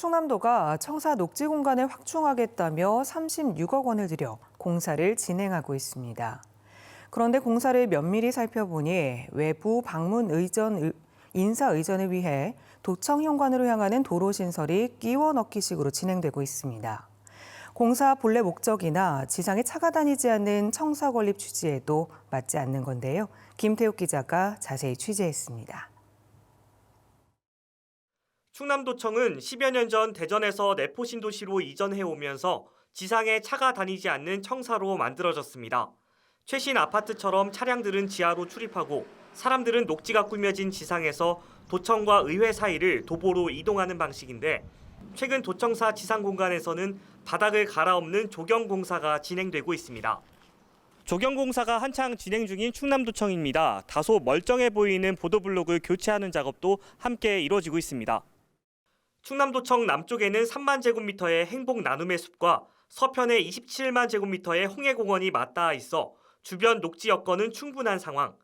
충남도가 청사 녹지 공간을 확충하겠다며 36억 원을 들여 공사를 진행하고 있습니다. 그런데 공사를 면밀히 살펴보니 외부 방문 의전 의- 인사 의전을 위해 도청 현관으로 향하는 도로 신설이 끼워 넣기식으로 진행되고 있습니다. 공사 본래 목적이나 지상에 차가 다니지 않는 청사 건립 취지에도 맞지 않는 건데요. 김태욱 기자가 자세히 취재했습니다. 충남도청은 10여 년 전 대전에서 내포신도시로 이전해 오면서 지상에 차가 다니지 않는 청사로 만들어졌습니다. 최신 아파트처럼 차량들은 지하로 출입하고 사람들은 녹지가 꾸며진 지상에서 도청과 의회 사이를 도보로 이동하는 방식인데 최근 도청사 지상 공간에서는 바닥을 갈아엎는 조경 공사가 진행되고 있습니다. 조경 공사가 한창 진행 중인 충남도청입니다. 다소 멀쩡해 보이는 보도블록을 교체하는 작업도 함께 이루어지고 있습니다. 충남도청 남쪽에는 3만 제곱미터의 행복 나눔의 숲과 서편에 27만 제곱미터의 홍해공원이 맞닿아 있어 주변 녹지 여건은 충분한 상황.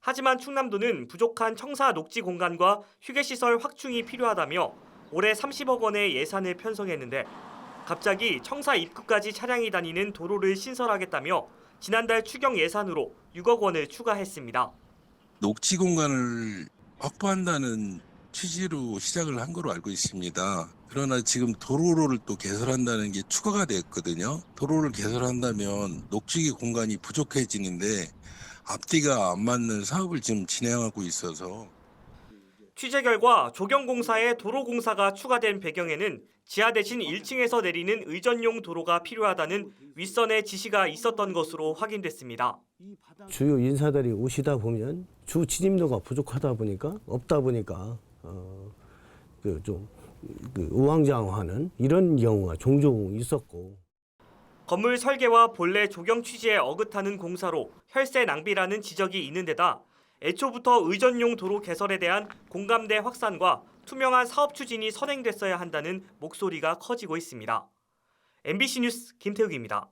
하지만 충남도는 부족한 청사 녹지 공간과 휴게시설 확충이 필요하다며 올해 30억 원의 예산을 편성했는데 갑자기 청사 입구까지 차량이 다니는 도로를 신설하겠다며 지난달 추경 예산으로 6억 원을 추가했습니다. 녹지 공간을 확보한다는 취지로 시작을 한 거로 알고 있습니다. 그러나 지금 도로를 또 개설한다는 게 추가가 됐거든요. 도로를 개설한다면 녹지 공간이 부족해지는데 앞뒤가 안 맞는 사업을 지금 진행하고 있어서 취재 결과 조경공사에 도로공사가 추가된 배경에는 지하 대신 1층에서 내리는 의전용 도로가 필요하다는 윗선의 지시가 있었던 것으로 확인됐습니다. 주요 인사들이 오시다 보면 주 진입로가 부족하다 보니까 없다 보니까 어, 그좀 그 우왕좌왕하는 이런 경우가 종종 있었고 건물 설계와 본래 조경 취지에 어긋하는 공사로 혈세 낭비라는 지적이 있는 데다 애초부터 의전용 도로 개설에 대한 공감대 확산과 투명한 사업 추진이 선행됐어야 한다는 목소리가 커지고 있습니다. MBC 뉴스 김태욱입니다.